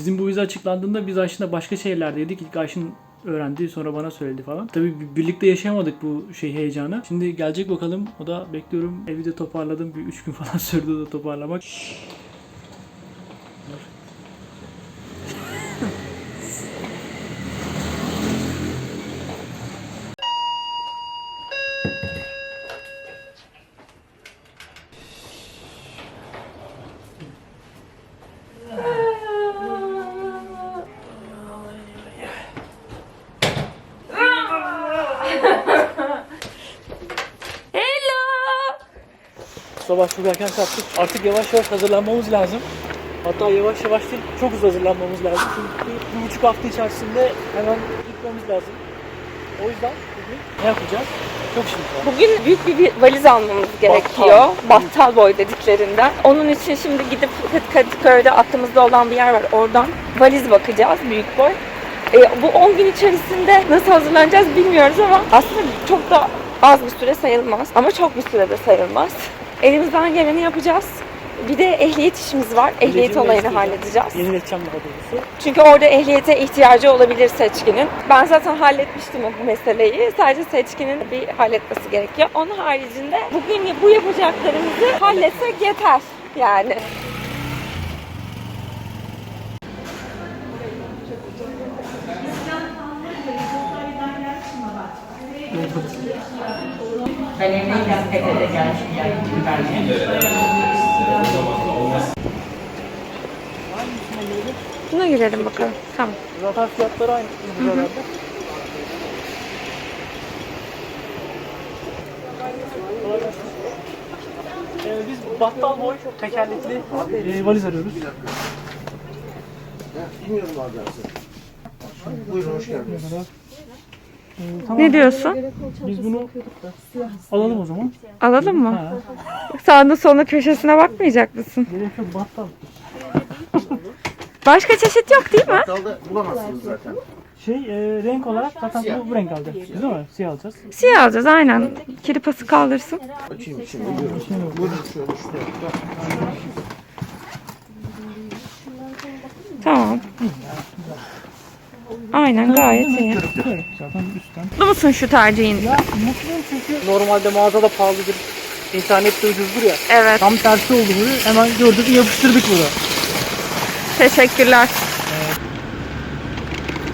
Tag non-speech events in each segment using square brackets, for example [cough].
Bizim bu vize açıklandığında biz Ayşin'le başka şehirlerdeydik. İlk Ayşin öğrendi sonra bana söyledi falan. Tabii bi- birlikte yaşayamadık bu şey heyecanı. Şimdi gelecek bakalım. O da bekliyorum. Evi de toparladım. Bir 3 gün [laughs] falan sürdü da toparlamak. Sabah çok erken kalktık. Artık yavaş yavaş hazırlanmamız lazım. Hatta yavaş yavaş değil, çok hızlı hazırlanmamız lazım. Çünkü bir buçuk hafta içerisinde hemen gitmemiz lazım. O yüzden bugün ne yapacağız? Çok var. Bugün büyük bir valiz almamız gerekiyor. Battal boy dediklerinden. Onun için şimdi gidip Kadıköy'de aklımızda olan bir yer var. Oradan valiz bakacağız büyük boy. E, bu 10 gün içerisinde nasıl hazırlanacağız bilmiyoruz ama aslında çok da az bir süre sayılmaz. Ama çok bir süre de sayılmaz. Elimizden geleni yapacağız. Bir de ehliyet işimiz var. Ehliyet Ehliyetimi olayını halledeceğiz. Yenileteceğim daha doğrusu. Çünkü orada ehliyete ihtiyacı olabilir seçkinin. Ben zaten halletmiştim o meseleyi. Sadece seçkinin bir halletmesi gerekiyor. Onun haricinde bugün bu yapacaklarımızı halletsek yeter yani. Kalemleyken PT'de gelsin yani. Buna girelim bakalım. Tamam. Zaten fiyatları aynı. Kolay gelsin. Ee, biz battal boy tekerlekli e, valiz arıyoruz. Bilmiyorum adresi. Buyurun hoş geldiniz. Tamam. Ne diyorsun? Biz bunu alalım o zaman. Alalım mı? Ha. Sağında solunda köşesine bakmayacak mısın? Gerek yok battal. Başka çeşit yok değil mi? Battalda bulamazsınız zaten. Şey e, renk olarak zaten bu, bu renk alacağız. Değil mi? Siyah alacağız. Siyah alacağız aynen. Kilipası kaldırsın. Açayım şimdi. Buyurun. Buyurun şöyle şuraya. Tamam. Aynen gayet iyi. Evet, zaten üstten. Mutlu musun şu tercihin? Ya mutluyum çünkü normalde mağazada pahalıdır. İnternette ucuzdur ya. Evet. Tam tersi oldu bu. Hemen gördük yapıştırdık bunu. Teşekkürler.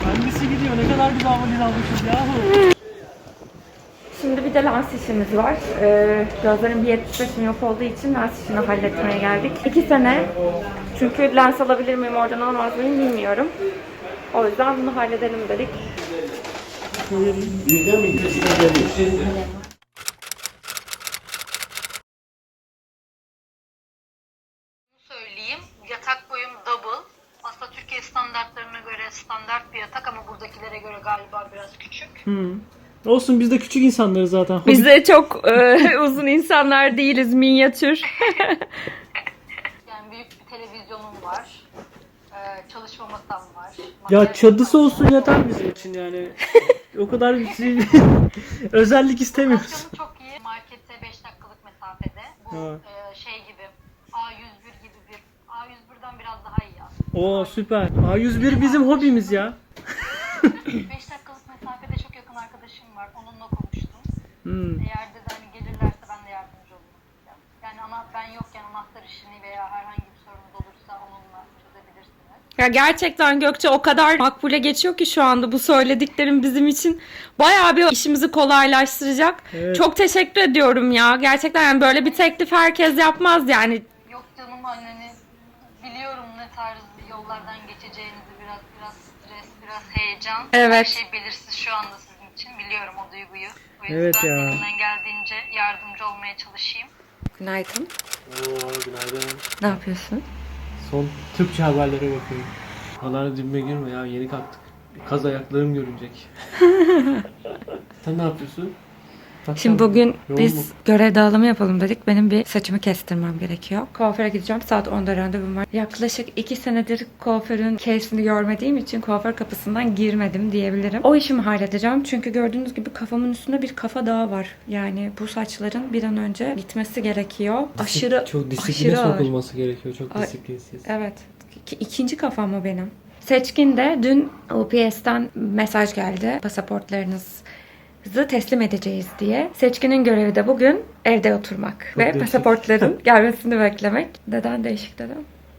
Hangisi gidiyor? Ne kadar güzel valiz almışız yahu. Şimdi bir de lens işimiz var. Ee, gözlerim bir 75 miyop olduğu için lens işini halletmeye geldik. İki sene. Çünkü lens alabilir miyim oradan alamaz mıyım bilmiyorum. O yüzden bunu halledelim dedik. Birden mi söyleyeyim. Yatak boyum double. Aslında Türkiye standartlarına göre standart bir yatak ama buradakilere göre galiba biraz küçük. Olsun biz de küçük insanlarız zaten. Biz de çok e, [laughs] uzun insanlar değiliz, minyatür. [laughs] Yani büyük bir televizyonum var. Ee, çalışma masam var. Ya çadısı olsun yeter bizim için yani. o kadar bir şey- [laughs] özellik istemiyoruz. Lokasyonu çok iyi. Markete 5 dakikalık mesafede. Bu Ha. e, şey gibi A101 gibi bir A101'den biraz daha iyi aslında. Oo süper. A101 bizim hobimiz ya. 5 dakikalık mesafede çok yakın arkadaşım var. Onunla konuştum. Hmm. Eğer de hani gelirlerse ben de yardımcı olurum. Yani ana, ben yokken anahtar işini veya herhangi bir sorunuz olursa onunla çözebilirsiniz. Ya gerçekten Gökçe o kadar makbule geçiyor ki şu anda bu söylediklerim bizim için bayağı bir işimizi kolaylaştıracak. Evet. Çok teşekkür ediyorum ya. Gerçekten yani böyle bir teklif herkes yapmaz yani. Yok canım anneni biliyorum ne tarz yollardan geçeceğinizi biraz biraz stres, biraz heyecan. Evet. Her şey belirsiz şu anda sizin için biliyorum o duyguyu. O yüzden Evet ya. elimden geldiğince yardımcı olmaya çalışayım. Günaydın. Oo günaydın. Ne yapıyorsun? Son Türkçe haberlere bakıyorum. Kalar dibime girme ya yeni kalktık. Kaz ayaklarım görünecek. [laughs] Sen ne yapıyorsun? Şimdi bugün Yoğun biz mu? görev dağılımı yapalım dedik. Benim bir saçımı kestirmem gerekiyor. Kuaföre gideceğim. Saat 10'da randevum var. Yaklaşık 2 senedir kuaförün case'ini görmediğim için kuaför kapısından girmedim diyebilirim. O işimi halledeceğim. Çünkü gördüğünüz gibi kafamın üstünde bir kafa daha var. Yani bu saçların bir an önce gitmesi gerekiyor. Aşırı çok disipline aşırı ağır. sokulması gerekiyor. Çok disiplinsiz. Evet. Ki ikinci kafam mı benim? Seçkin de dün UPS'ten mesaj geldi. Pasaportlarınızı teslim edeceğiz diye. Seçkinin görevi de bugün evde oturmak ve değişik. pasaportların [laughs] gelmesini beklemek. Neden değişik dedim?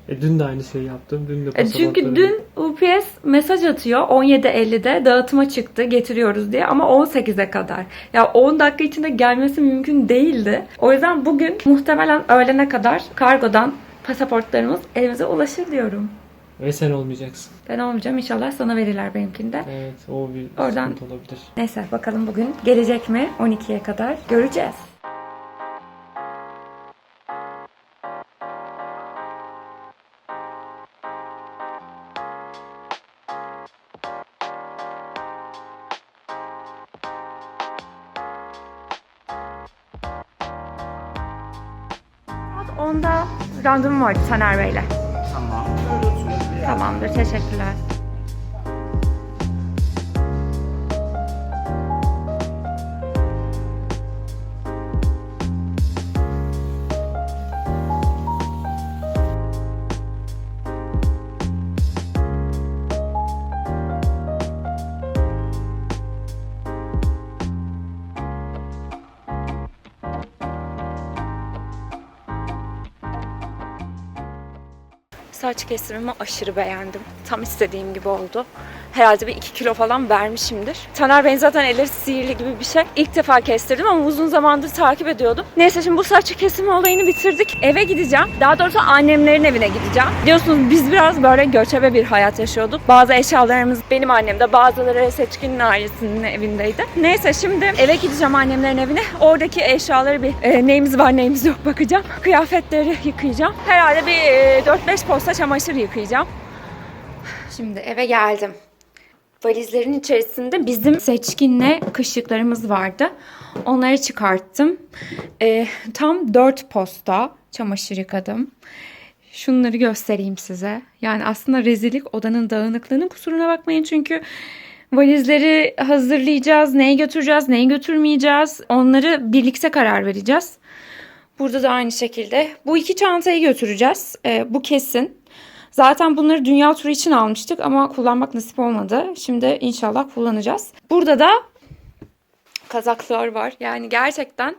E, dün de aynı şeyi yaptım. Dün de E, Çünkü dün UPS mesaj atıyor 17.50'de dağıtıma çıktı getiriyoruz diye ama 18'e kadar. Ya 10 dakika içinde gelmesi mümkün değildi. O yüzden bugün muhtemelen öğlene kadar kargodan pasaportlarımız elimize ulaşır diyorum. Ve sen olmayacaksın. Ben olmayacağım inşallah sana verirler benimkinde. Evet o bir Oradan- sıkıntı olabilir. Neyse bakalım bugün gelecek mi 12'ye kadar göreceğiz. Saat 10'da randevum vardı Taner Bey'le. Tamam. Tamamdır teşekkürler. Saç kesimimi aşırı beğendim. Tam istediğim gibi oldu. Herhalde bir 2 kilo falan vermişimdir. Taner Bey'in zaten elleri sihirli gibi bir şey. İlk defa kestirdim ama uzun zamandır takip ediyordum. Neyse şimdi bu saç kesimi olayını bitirdik. Eve gideceğim. Daha doğrusu annemlerin evine gideceğim. Biliyorsunuz biz biraz böyle göçebe bir hayat yaşıyorduk. Bazı eşyalarımız benim annemde, bazıları Seçkin'in ailesinin evindeydi. Neyse şimdi eve gideceğim annemlerin evine. Oradaki eşyaları bir e, neyimiz var neyimiz yok bakacağım. Kıyafetleri yıkayacağım. Herhalde bir e, 4-5 posta çamaşır yıkayacağım. Şimdi eve geldim. Valizlerin içerisinde bizim seçkinle kışlıklarımız vardı. Onları çıkarttım. Ee, tam 4 posta çamaşır yıkadım. Şunları göstereyim size. Yani aslında rezillik odanın dağınıklığının kusuruna bakmayın çünkü valizleri hazırlayacağız. Neyi götüreceğiz, neyi götürmeyeceğiz. Onları birlikte karar vereceğiz. Burada da aynı şekilde. Bu iki çantayı götüreceğiz. Ee, bu kesin. Zaten bunları dünya turu için almıştık ama kullanmak nasip olmadı. Şimdi inşallah kullanacağız. Burada da kazaklar var. Yani gerçekten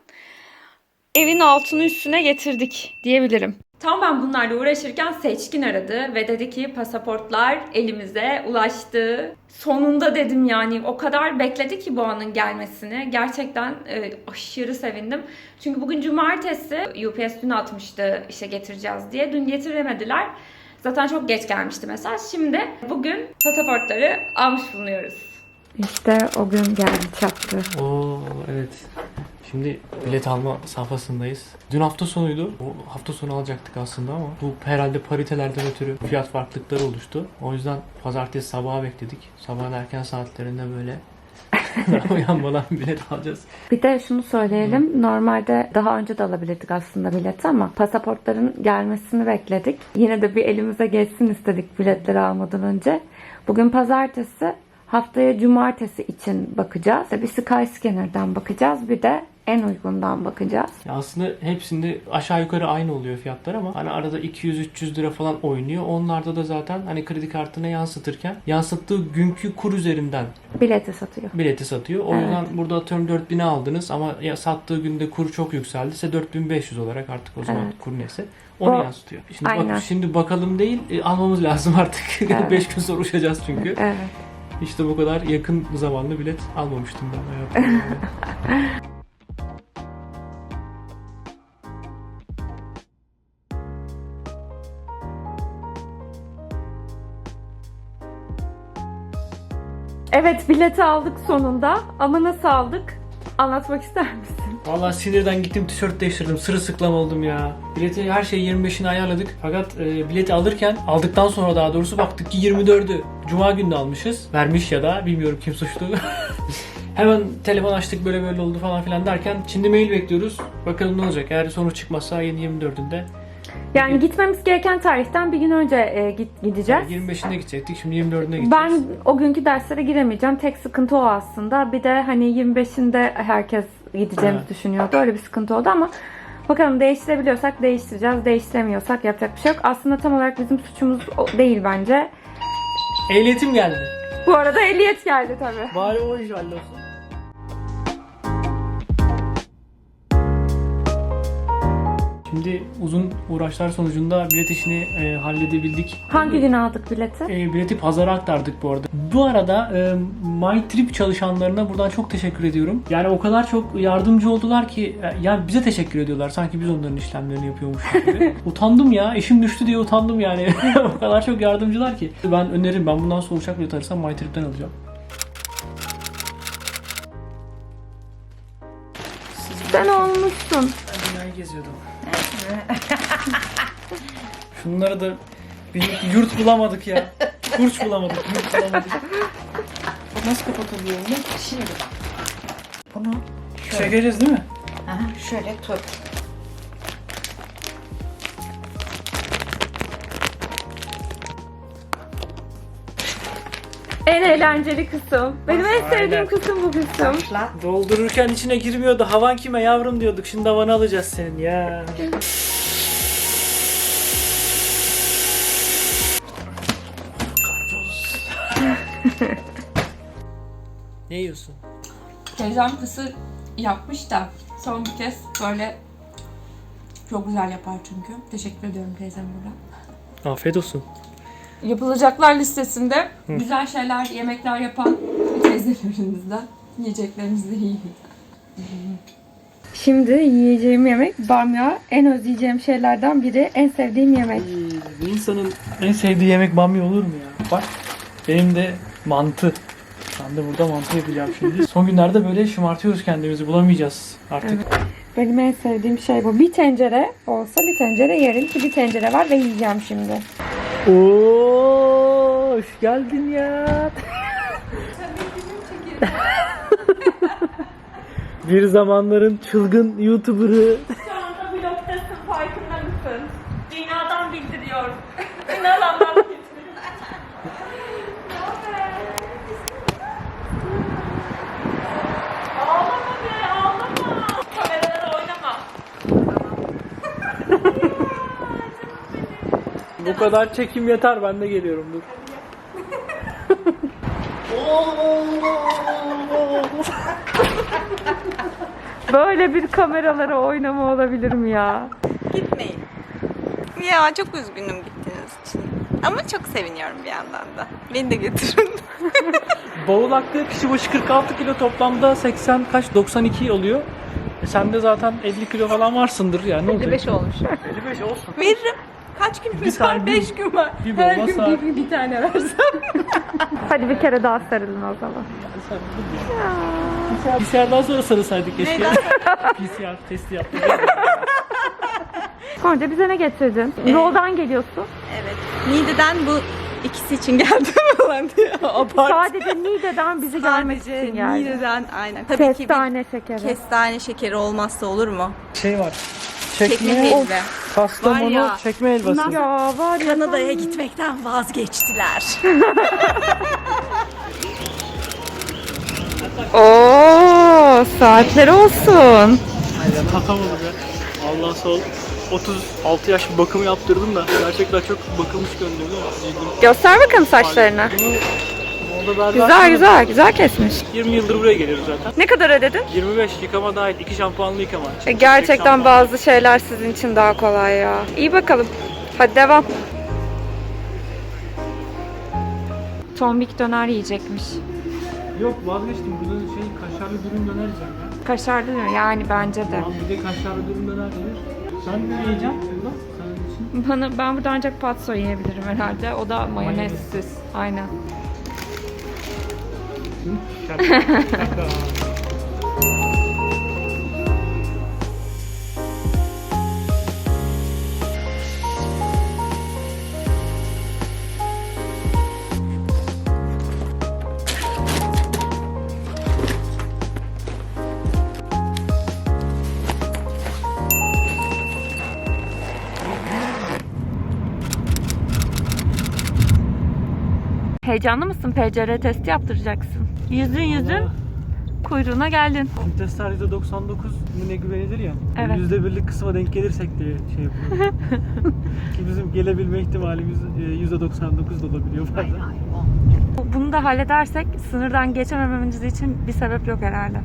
evin altını üstüne getirdik diyebilirim. Tam ben bunlarla uğraşırken Seçkin aradı ve dedi ki pasaportlar elimize ulaştı. Sonunda dedim yani o kadar bekledi ki bu anın gelmesini. Gerçekten e, aşırı sevindim. Çünkü bugün cumartesi UPS dün atmıştı işe getireceğiz diye. Dün getiremediler. Zaten çok geç gelmişti mesaj. Şimdi bugün pasaportları almış bulunuyoruz. İşte o gün geldi çattı. Oo evet. Şimdi bilet alma safhasındayız. Dün hafta sonuydu. O hafta sonu alacaktık aslında ama bu herhalde paritelerden ötürü fiyat farklılıkları oluştu. O yüzden pazartesi sabaha bekledik. Sabahın erken saatlerinde böyle [laughs] uyanmadan bilet alacağız. Bir de şunu söyleyelim. Normalde daha önce de alabilirdik aslında bileti ama pasaportların gelmesini bekledik. Yine de bir elimize geçsin istedik biletleri almadan önce. Bugün pazartesi, haftaya cumartesi için bakacağız. Bir Skyscanner'dan bakacağız. Bir de en uygundan bakacağız. Ya aslında hepsinde aşağı yukarı aynı oluyor fiyatlar ama hani arada 200-300 lira falan oynuyor. Onlarda da zaten hani kredi kartına yansıtırken yansıttığı günkü kur üzerinden Bileti satıyor. bileti satıyor. O Evet. yüzden burada atıyorum 4000'e aldınız ama ya sattığı günde kur çok yükseldi. ise 4500 olarak artık o zaman Evet. kur neyse onu O- yansıtıyor. Şimdi, Aynen. bak, şimdi bakalım değil e, almamız lazım artık. 5 [laughs] Evet. gün sonra uçacağız çünkü. Evet. İşte bu kadar yakın zamanlı bilet almamıştım ben hayatımda. [laughs] Evet bileti aldık sonunda ama nasıl aldık? Anlatmak ister misin? Vallahi sinirden gittim tişört değiştirdim. Sırılsıklam oldum ya. Bileti her şeyi 25'ine ayarladık. Fakat e, bileti alırken aldıktan sonra daha doğrusu baktık ki 24'ü. Cuma günü almışız. Vermiş ya da bilmiyorum kim suçlu. [laughs] Hemen telefon açtık böyle böyle oldu falan filan derken şimdi mail bekliyoruz. Bakalım ne olacak. Eğer sonuç çıkmazsa ayın 24'ünde Yani gitmemiz gereken tarihten bir gün önce e, git, gideceğiz. 25'inde gidecektik. Şimdi 24'üne gideceğiz. Ben o günkü derslere giremeyeceğim. Tek sıkıntı o aslında. Bir de hani 25'inde herkes gideceğimizi Evet. düşünüyordu. Öyle bir sıkıntı oldu ama Bakalım değiştirebiliyorsak değiştireceğiz. Değiştiremiyorsak yapacak bir şey yok. Aslında tam olarak bizim suçumuz değil bence. Ehliyetim geldi. Bu arada ehliyet geldi tabii. Bari o iş hallolsun. Şimdi uzun uğraşlar sonucunda bilet işini e, halledebildik. Hangi gün aldık bileti? E, bileti pazara aktardık bu arada. Bu arada e, My Trip çalışanlarına buradan çok teşekkür ediyorum. Yani o kadar çok yardımcı oldular ki e, yani bize teşekkür ediyorlar. Sanki biz onların işlemlerini yapıyormuş gibi. [laughs] utandım ya. Eşim düştü diye utandım yani. [laughs] o kadar çok yardımcılar ki. Ben öneririm. Ben bundan sonra uçak bileti arasam My Trip'ten alacağım. Sen olmuşsun. Ben dünyayı geziyordum. [laughs] Şunları da bir yurt bulamadık ya. Kurç bulamadık, yurt bulamadık. Nasıl kapatılıyor bunu? Şimdi bak. Bunu Çekeceğiz değil mi? aha, şöyle tut. En eğlenceli kısım. Benim en sevdiğim kısım bu kısım. Başla. Doldururken içine girmiyordu. Havan kime yavrum diyorduk. Şimdi havanı alacağız senin ya. [laughs] ne yiyorsun? Teyzem kısır yapmış da son bir kez böyle çok güzel yapar çünkü. Teşekkür ediyorum teyzem burada. Afiyet olsun. Yapılacaklar listesinde güzel şeyler, yemekler yapan teyzelerimizden yiyeceklerimizi yiyin. Şimdi yiyeceğim yemek bamya. En özleyeceğim şeylerden biri. En sevdiğim yemek. Bir insanın en sevdiği yemek bamya olur mu ya? Bak benim de mantı. Ben de burada mantı yapacağım şimdi. Son günlerde böyle şımartıyoruz kendimizi. Bulamayacağız artık. Benim en sevdiğim şey bu. Bir tencere olsa bir tencere yerim ki bir tencere var ve yiyeceğim şimdi. Oo, hoş geldin ya. [laughs] bir zamanların çılgın YouTuber'ı. Bu kadar çekim yeter ben de geliyorum dur. [laughs] Böyle bir kameralara oynama olabilir mi ya? Gitmeyin. Ya çok üzgünüm gittiğiniz için. Ama çok seviniyorum bir yandan da. Beni de götürün. [laughs] Bavul hakkı kişi başı 46 kilo toplamda 80 kaç 92 oluyor. E sen de zaten 50 kilo falan varsındır yani ne olacak? 55 olmuş. 55 olsun. Veririm. Kaç günümüz var? bir- 5 gün var. bir Her gün saat. bir, bir tane versem. [laughs] Hadi bir kere daha sarılın o zaman. PCR'dan sonra sarılsaydık keşke. Neyden? [laughs] PCR testi yaptık. Gonca bize ne getirdin? Yoldan geliyorsun. evet. Niğde'den bu ikisi için geldim [laughs] falan diye. Abart. Sadece Niğde'den bizi görmek Sadece için geldin. Niğde'den aynen. Tabii ki bir Kestane şekeri. kestane şekeri olmazsa olur mu? Şey var. Çekme Çekme, helva. Kastamonu Var ya, çekme helvası. Ya var ya. Kanada'ya gitmekten vazgeçtiler. [laughs] Oo, saatler olsun. Aynen tatamadım ya. Allah sağ ol. 36 yaş bakımı yaptırdım da gerçekten çok bakılmış cildim. Göster bakalım saçlarını. Bunu berber Güzel güzel, güzel kesmiş. 20 yıldır buraya geliyoruz zaten. Ne kadar ödedin? 25 yıkama dahil, 2 şampuanlı yıkama. E, gerçekten şampuan. bazı şeyler sizin için daha kolay ya. İyi bakalım. Hadi devam. Tombik döner yiyecekmiş. Yok vazgeçtim. Burada şey kaşarlı dürüm döner yiyeceğim ya. Kaşarlı döner yani bence de. Tamam bir de kaşarlı dürüm döner yenir. Sen ne yiyeceksin burada? Bana, ben burada ancak patso yiyebilirim herhalde. O da mayonezsiz. Aynen. Şaka. Heyecanlı mısın? PCR testi yaptıracaksın. Yüzün yüzün kuyruğuna geldin. Testler %99 yine güvenilir ya. Evet. %1'lik kısma denk gelirsek diye şey yapıyorum. [laughs] Ki bizim gelebilme ihtimalimiz e, %99 da olabiliyor bazen. Bunu da halledersek sınırdan geçemememiz için bir sebep yok herhalde.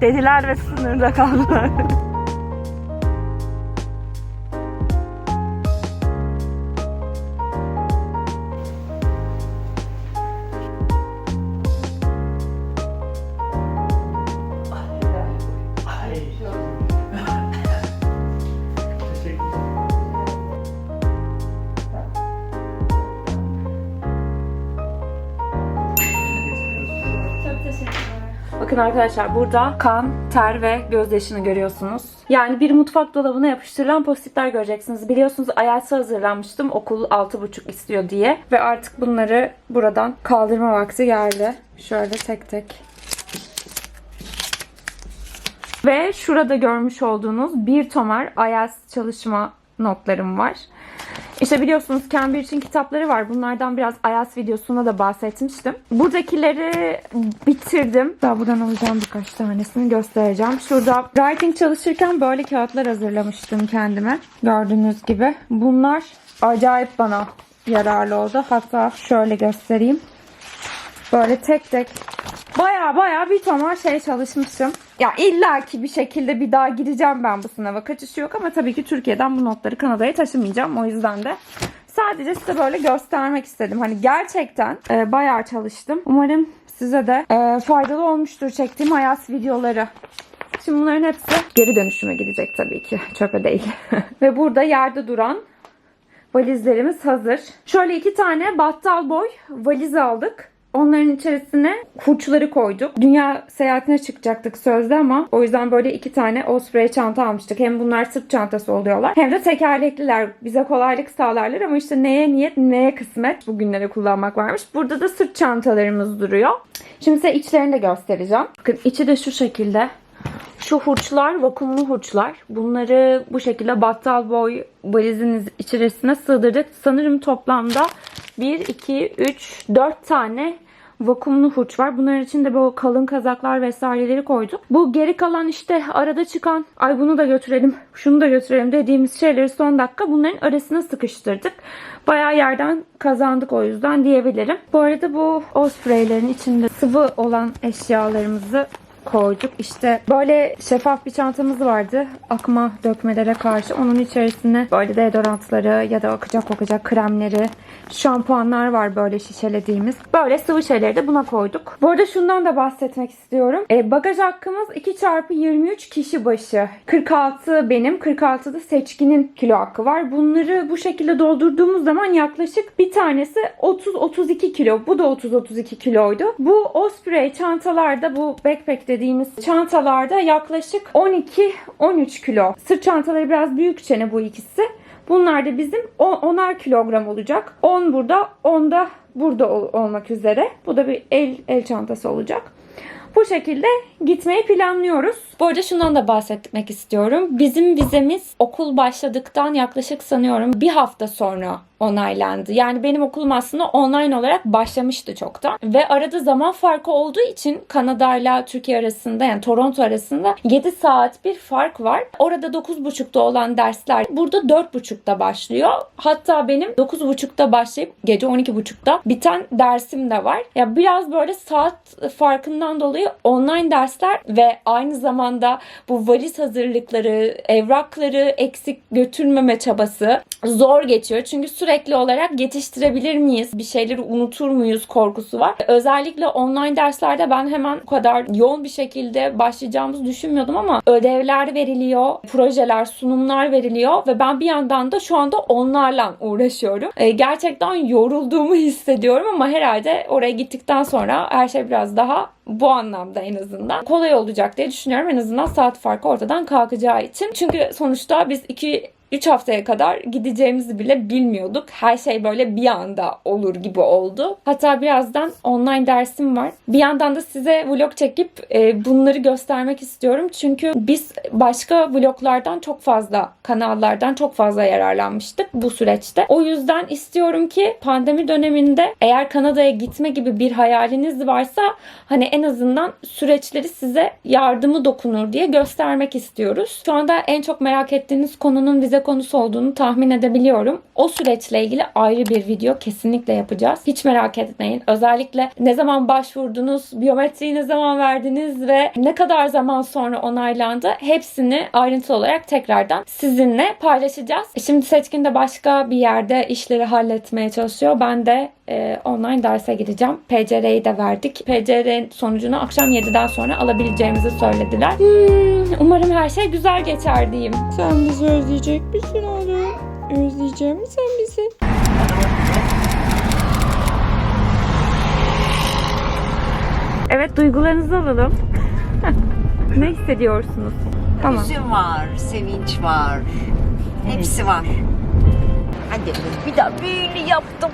Dediler ve sınırda kaldılar. Bakın arkadaşlar burada kan, ter ve gözyaşını görüyorsunuz. Yani bir mutfak dolabına yapıştırılan postitler göreceksiniz. Biliyorsunuz IELTS'e hazırlanmıştım okul 6.5 istiyor diye. Ve artık bunları buradan kaldırma vakti geldi. Şöyle tek tek. Ve şurada görmüş olduğunuz bir tomar IELTS çalışma notlarım var. İşte biliyorsunuz Cambridge'in kitapları var. Bunlardan biraz IELTS videosunda da bahsetmiştim. Buradakileri bitirdim. Daha buradan alacağım birkaç tanesini göstereceğim. Şurada writing çalışırken böyle kağıtlar hazırlamıştım kendime. Gördüğünüz gibi. Bunlar acayip bana yararlı oldu. Hatta şöyle göstereyim. Böyle tek tek baya baya bir tomar şey çalışmışım. Ya illaki bir şekilde bir daha gireceğim ben bu sınava. Kaçışı yok ama tabii ki Türkiye'den bu notları Kanada'ya taşımayacağım. O yüzden de sadece size böyle göstermek istedim. Hani gerçekten e, bayağı çalıştım. Umarım size de e, faydalı olmuştur çektiğim hayat videoları. Şimdi bunların hepsi geri dönüşüme gidecek tabii ki. Çöpe değil. [laughs] Ve burada yerde duran valizlerimiz hazır. Şöyle iki tane battal boy valiz aldık. Onların içerisine hurçları koyduk. Dünya seyahatine çıkacaktık sözde ama o yüzden böyle iki tane Osprey çanta almıştık. Hem bunlar sırt çantası oluyorlar hem de tekerlekliler. Bize kolaylık sağlarlar ama işte neye niyet neye kısmet bugünlere kullanmak varmış. Burada da sırt çantalarımız duruyor. Şimdi size içlerini de göstereceğim. Bakın içi de şu şekilde. Şu hurçlar vakumlu hurçlar. Bunları bu şekilde battal boy valizin içerisine sığdırdık. Sanırım toplamda 1, 2, 3, 4 tane vakumlu hurç var. Bunların içinde böyle kalın kazaklar vesaireleri koyduk. Bu geri kalan işte arada çıkan ay bunu da götürelim, şunu da götürelim dediğimiz şeyleri son dakika bunların arasına sıkıştırdık. Bayağı yerden kazandık o yüzden diyebilirim. Bu arada bu Osprey'lerin içinde sıvı olan eşyalarımızı koyduk. İşte böyle şeffaf bir çantamız vardı. Akma dökmelere karşı. Onun içerisine böyle deodorantları ya da akacak kokacak kremleri, şampuanlar var böyle şişelediğimiz. Böyle sıvı şeyleri de buna koyduk. Bu arada şundan da bahsetmek istiyorum. E, bagaj hakkımız 2 çarpı 23 kişi başı. 46 benim, 46 da seçkinin kilo hakkı var. Bunları bu şekilde doldurduğumuz zaman yaklaşık bir tanesi 30-32 kilo. Bu da 30-32 kiloydu. Bu Osprey çantalarda bu backpack dediğimiz çantalarda yaklaşık 12-13 kilo. Sırt çantaları biraz büyük çene bu ikisi. Bunlar da bizim 10'ar kilogram olacak. 10 burada, 10 da burada ol- olmak üzere. Bu da bir el el çantası olacak. Bu şekilde gitmeyi planlıyoruz. Bu arada şundan da bahsetmek istiyorum. Bizim vizemiz okul başladıktan yaklaşık sanıyorum bir hafta sonra onaylandı. Yani benim okulum aslında online olarak başlamıştı çoktan. Ve arada zaman farkı olduğu için Kanada ile Türkiye arasında yani Toronto arasında 7 saat bir fark var. Orada 9.30'da olan dersler burada 4.30'da başlıyor. Hatta benim 9.30'da başlayıp gece 12.30'da biten dersim de var. Ya biraz böyle saat farkından dolayı online dersler ve aynı zamanda bu valiz hazırlıkları, evrakları eksik götürmeme çabası zor geçiyor. Çünkü olarak yetiştirebilir miyiz? Bir şeyleri unutur muyuz korkusu var. Özellikle online derslerde ben hemen bu kadar yoğun bir şekilde başlayacağımızı düşünmüyordum ama ödevler veriliyor, projeler, sunumlar veriliyor ve ben bir yandan da şu anda onlarla uğraşıyorum. Ee, gerçekten yorulduğumu hissediyorum ama herhalde oraya gittikten sonra her şey biraz daha bu anlamda en azından kolay olacak diye düşünüyorum. En azından saat farkı ortadan kalkacağı için. Çünkü sonuçta biz iki 3 haftaya kadar gideceğimizi bile bilmiyorduk. Her şey böyle bir anda olur gibi oldu. Hatta birazdan online dersim var. Bir yandan da size vlog çekip e, bunları göstermek istiyorum. Çünkü biz başka vloglardan çok fazla, kanallardan çok fazla yararlanmıştık bu süreçte. O yüzden istiyorum ki pandemi döneminde eğer Kanada'ya gitme gibi bir hayaliniz varsa hani en azından süreçleri size yardımı dokunur diye göstermek istiyoruz. Şu anda en çok merak ettiğiniz konunun vize konusu olduğunu tahmin edebiliyorum. O süreçle ilgili ayrı bir video kesinlikle yapacağız. Hiç merak etmeyin. Özellikle ne zaman başvurdunuz, biyometriyi ne zaman verdiniz ve ne kadar zaman sonra onaylandı hepsini ayrıntılı olarak tekrardan sizinle paylaşacağız. Şimdi Seçkin de başka bir yerde işleri halletmeye çalışıyor. Ben de e, online derse gideceğim. PCR'yi de verdik. PCR sonucunu akşam 7'den sonra alabileceğimizi söylediler. Hmm, umarım her şey güzel geçer diyeyim. Sen bizi özleyecek misin oğlum? Özleyecek misin bizi? Evet duygularınızı alalım. [laughs] ne hissediyorsunuz? Tamam. Üzüm var, sevinç var. Hepsi var. Hadi bir daha büyülü yaptım.